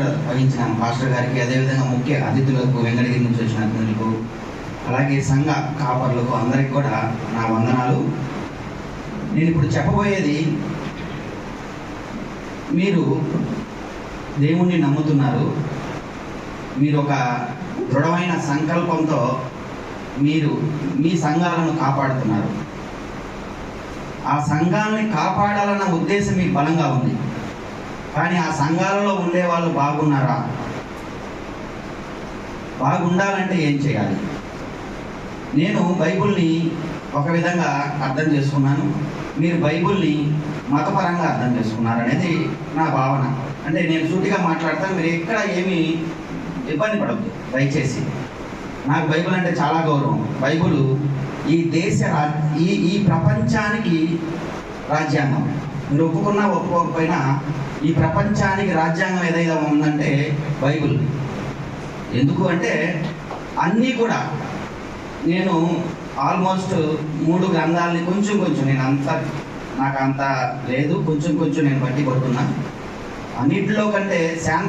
అధ్యక్షత వహించిన పాస్టర్ గారికి అదేవిధంగా ముఖ్య అతిథులకు వెంకటగిరి నుంచి వచ్చిన అతిథులకు అలాగే సంఘ కాపర్లకు అందరికి కూడా నా వందనాలు. నేను ఇప్పుడు చెప్పబోయేది మీరు దేవుణ్ణి నమ్ముతున్నారు. మీరు ఒక దృఢమైన సంకల్పంతో మీరు మీ సంఘాలను కాపాడుతున్నారు. ఆ సంఘాన్ని కాపాడాలన్న ఉద్దేశం మీకు బలంగా ఉంది. కానీ ఆ సంఘాలలో ఉండే వాళ్ళు బాగున్నారా? బాగుండాలంటే ఏం చేయాలి? నేను బైబుల్ని ఒక విధంగా అర్థం చేసుకున్నాను. మీరు బైబిల్ని మతపరంగా అర్థం చేసుకున్నారు అనేది నా భావన. అంటే నేను సూటిగా మాట్లాడతాను మీరు ఎక్కడ ఏమీ ఇబ్బంది పడద్దు దయచేసి. నాకు బైబిల్ అంటే చాలా గౌరవం. బైబిల్ ఈ దేశ రా ఈ ఈ ప్రపంచానికి రాజ్యాంగం. మీరు ఒప్పుకున్నా ఒప్పుకోకపోయినా ఈ ప్రపంచానికి రాజ్యాంగం ఏదైనా ఉందంటే బైబిల్. ఎందుకు అంటే అన్నీ కూడా నేను ఆల్మోస్ట్ మూడు గ్రంథాలని కొంచెం కొంచెం నేను అంత నాకు అంత లేదు కొంచెం కొంచెం నేను బట్టి కొడుతున్నా. అన్నిటిలో కంటే శాంత